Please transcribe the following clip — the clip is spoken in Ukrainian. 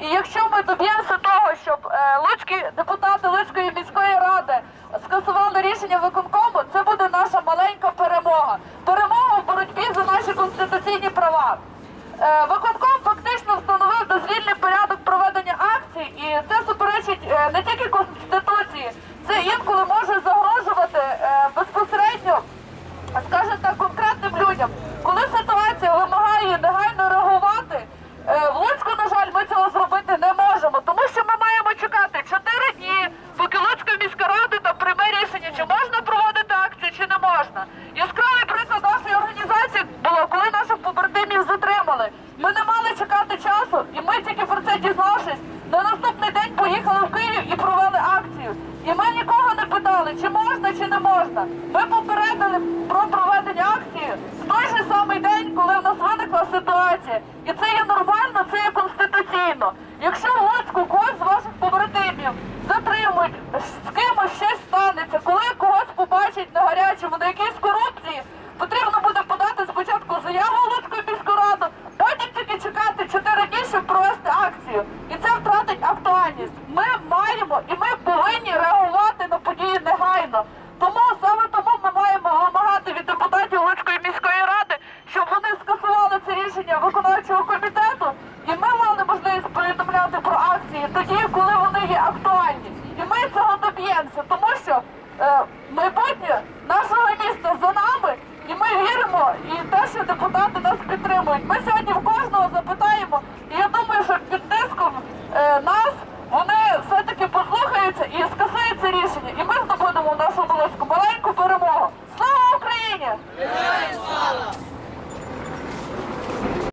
І якщо ми доб'ємося того, щоб е, луцькі депутати Луцької міської ради скасували рішення виконкому, це буде наша маленька перемога. Перемога в боротьбі за наші конституційні права. Е, виконком затримали. Ми не мали чекати часу, і ми тільки про це дізнавшись, на наступний день поїхали в Київ і провели акцію. І ми нікого не питали, чи можна, чи не можна. Ми попередили про проведення акції в той же самий день, коли в нас виникла ситуація. І це є нормально, це є конституційно. Якщо в Луцьку когось з ваших побратимів затримують, з кимось щось станеться, коли когось побачать на гарячому, на якійсь корупції, рішення виконавчого комітету, і ми мали можливість повідомляти про акції тоді, коли вони є актуальні. І ми цього доб'ємося, тому що е, майбутнє нашого міста за нами, і ми віримо, і те, що депутати нас підтримують. Ми сьогодні в кожного запитаємо, і я думаю, що під тиском е, на.